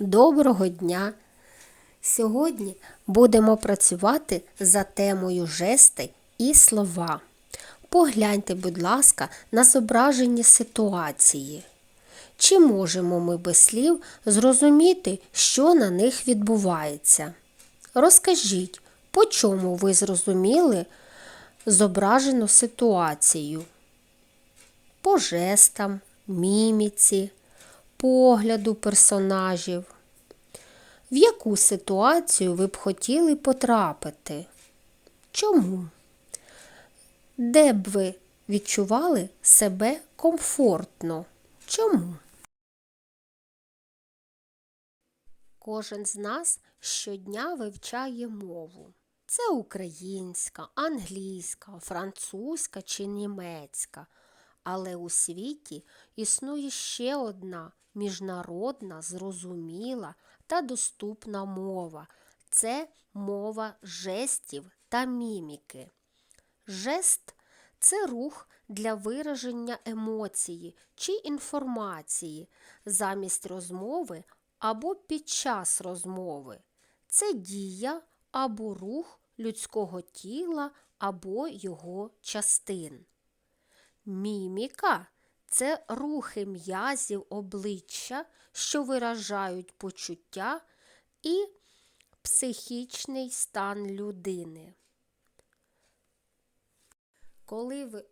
Доброго дня! Сьогодні будемо працювати за темою жести і слова. Погляньте, будь ласка, на зображені ситуації. Чи можемо ми без слів зрозуміти, що на них відбувається? Розкажіть, по чому ви зрозуміли зображену ситуацію? По жестам, міміці, погляду персонажів. В яку ситуацію ви б хотіли потрапити? Чому? Де б ви відчували себе комфортно? Чому? Кожен з нас щодня вивчає мову. Це українська, англійська, французька чи німецька. Але у світі існує ще одна міжнародна, зрозуміла та доступна мова це мова жестів та міміки. Жест це рух для вираження емоції чи інформації замість розмови або під час розмови. Це дія або рух людського тіла або його частин. Міміка це рухи м'язів обличчя, що виражають почуття і психічний стан людини. Коли ви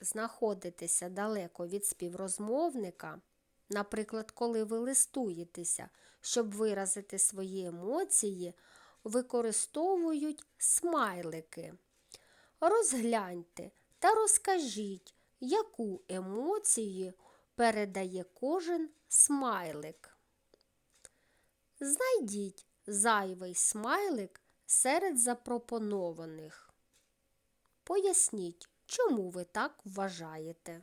знаходитеся далеко від співрозмовника, наприклад, коли ви листуєтеся, щоб виразити свої емоції, використовують смайлики. Розгляньте та розкажіть, яку емоцію передає кожен смайлик. Знайдіть зайвий смайлик серед запропонованих. Поясніть, чому ви так вважаєте.